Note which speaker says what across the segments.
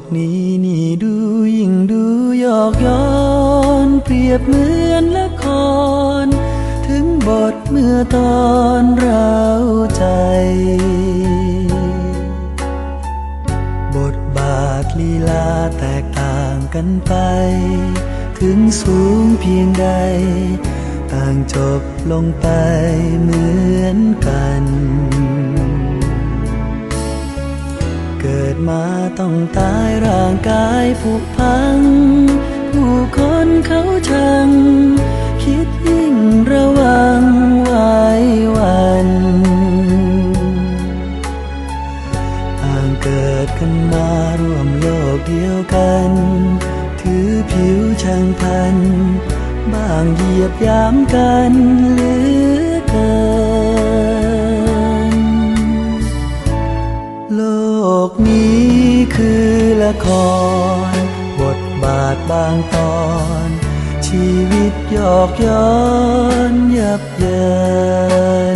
Speaker 1: กนี้นี่ดูยิ่งดูหยอกย้อนเปรียบเหมือนละคร ถึงบทเมื่อตอนเราใจ บทบาทลีลาแตกต่างกันไป ถึงสูงเพียงใด ต่างจบลงไปเหมือน ต้องตายร่างกายผุพัง ผู้คนเขาชัง คิดยิ่งระวังไว้วันต่างเกิดกันมาร่วมโลกเดียวกัน ถือผิวช่างพัน บางเหยียบยามกันหลือเกิน คร บทบาทบางตอน ชีวิตหยอกย้อนยับเยิ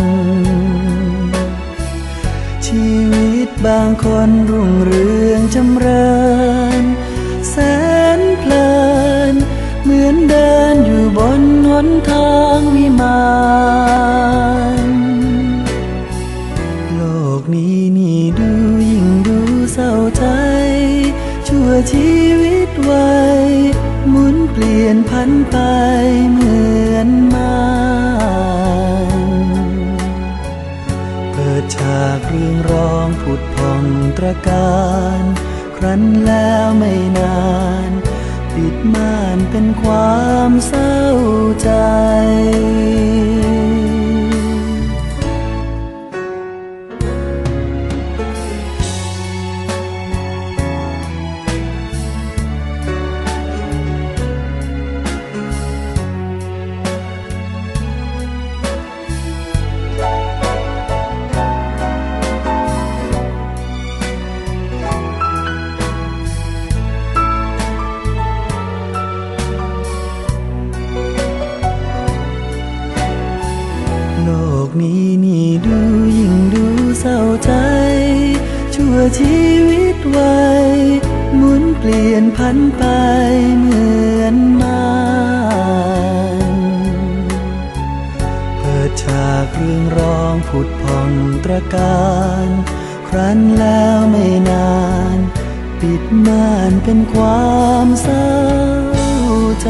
Speaker 1: น ชีวิตบางคนรุ่งเรืองจำเริญ ชีวิตไว้หมุนเปลี่ยนพันไปเหมือนมานเปิดฉากเรื่องร้องผุดพองตระการ ครั้นแล้วไม่นานปิดม่านเป็นความเศร้าใจ ร้าใจ ชั่วชีวิตไวหมุนเปลี่ยนพันไปเหมือนมานเปิดฉากเรื่องร้องผุดพองตระการ ครั้นแล้วไม่นาน ปิดม่านเป็นความเศร้าใจ